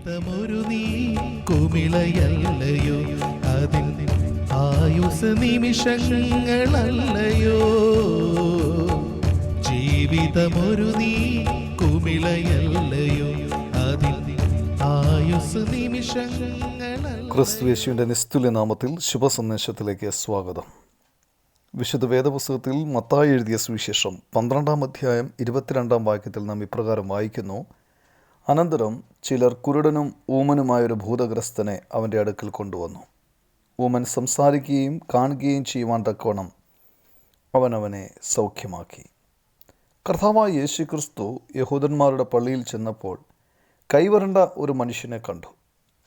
ജീവിതമൊരു നീ കുമിളയല്ലയോ? അതിൽ ആയുസ് നിമിഷങ്ങളല്ലയോ? ജീവിതമൊരു നീ കുമിളയല്ലയോ? അതിൽ ആയുസ് നിമിഷങ്ങളല്ല ക്രിസ്തു യേശുവിന്റെ നിസ്തുല്യ നാമത്തിൽ ശുഭസന്ദേശത്തിലേക്ക് സ്വാഗതം. വിശുദ്ധ വേദപുസ്തകത്തിൽ മത്തായി എഴുതിയ സുവിശേഷം പന്ത്രണ്ടാം അധ്യായം ഇരുപത്തിരണ്ടാം വാക്യത്തിൽ നാം ഇപ്രകാരം വായിക്കുന്നു. അനന്തരം ചിലർ കുരുടനും ഊമനുമായൊരു ഭൂതഗ്രസ്തനെ അവന്റെ അടുക്കൽ കൊണ്ടുവന്നു. ഊമൻ സംസാരിക്കുകയും കാണുകയും ചെയ്യുവാൻ തക്കവണ്ണം അവനവനെ അവനെ സൗഖ്യമാക്കി. കർത്താവായ യേശു ക്രിസ്തു യഹൂദന്മാരുടെ പള്ളിയിൽ ചെന്നപ്പോൾ കൈവരണ്ട ഒരു മനുഷ്യനെ കണ്ടു.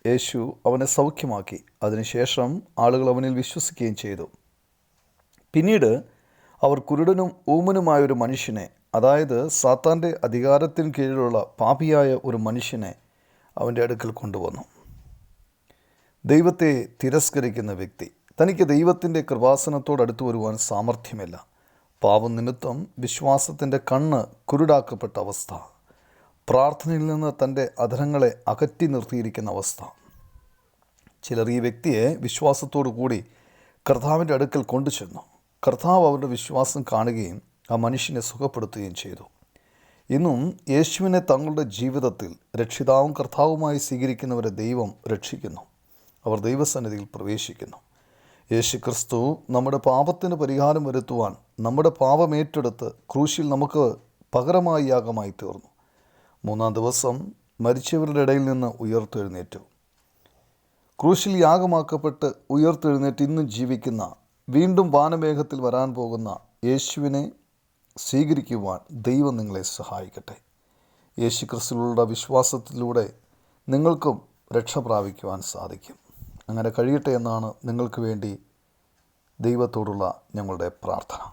യേശു അവനെ സൗഖ്യമാക്കി. അതിനുശേഷം ആളുകൾ അവനിൽ വിശ്വസിക്കുകയും ചെയ്തു. പിന്നീട് അവർ കുരുടനും ഊമനുമായൊരു മനുഷ്യനെ അതായത് സാത്താന്റെ അധികാരത്തിന് കീഴിലുള്ള പാപിയായ ഒരു മനുഷ്യനെ അവന്റെ അടുക്കൽ കൊണ്ടുവന്നു. ദൈവത്തെ തിരസ്കരിക്കുന്ന വ്യക്തി. തനിക്ക് ദൈവത്തിന്റെ കൃപാസനത്തോട് അടുത്തു വരുവാൻ സാമർഥ്യമില്ല. പാവം നിമിത്തം വിശ്വാസത്തിന്റെ കണ്ണ് കുരുടാക്കപ്പെട്ട അവസ്ഥ. പ്രാർത്ഥനയിൽ നിന്ന് തന്റെ അധരങ്ങളെ അകറ്റി നിർത്തിയിരിക്കുന്ന അവസ്ഥ. ചിലർ ഈ വ്യക്തിയെ വിശ്വാസത്തോടു കൂടി കർത്താവിന്റെ അടുക്കൽ കൊണ്ടുചെന്നു. കർത്താവ് അവരുടെ വിശ്വാസം കാണുകയും ആ മനുഷ്യനെ സുഖപ്പെടുത്തുകയും ചെയ്തു. ഇന്നും യേശുവിനെ തങ്ങളുടെ ജീവിതത്തിൽ രക്ഷിതാവും കർത്താവുമായി സ്വീകരിക്കുന്നവരെ ദൈവം രക്ഷിക്കുന്നു. അവർ ദൈവസന്നിധിയിൽ പ്രവേശിക്കുന്നു. യേശു ക്രിസ്തു നമ്മുടെ പാപത്തിന് പരിഹാരം വരുത്തുവാൻ നമ്മുടെ പാപം ഏറ്റെടുത്ത് ക്രൂശിൽ നമുക്ക് പകരമായി യാഗമായി തീർന്നു. മൂന്നാം ദിവസം മരിച്ചവരുടെ ഇടയിൽ നിന്ന് ഉയർത്തെഴുന്നേറ്റു. ക്രൂശിൽ യാഗമാക്കപ്പെട്ട് ഉയർത്തെഴുന്നേറ്റ് ഇന്നും ജീവിക്കുന്ന വീണ്ടും വാനമേഘത്തിൽ വരാൻ പോകുന്ന യേശുവിനെ സ്വീകരിക്കുവാൻ ദൈവം നിങ്ങളെ സഹായിക്കട്ടെ. യേശു ക്രിസ്തുവിലുള്ള വിശ്വാസത്തിലൂടെ നിങ്ങൾക്കും രക്ഷ പ്രാപിക്കുവാൻ സാധിക്കും. അങ്ങനെ കഴിയട്ടെ എന്നാണ് നിങ്ങൾക്ക് വേണ്ടി ദൈവത്തോടുള്ള ഞങ്ങളുടെ പ്രാർത്ഥന.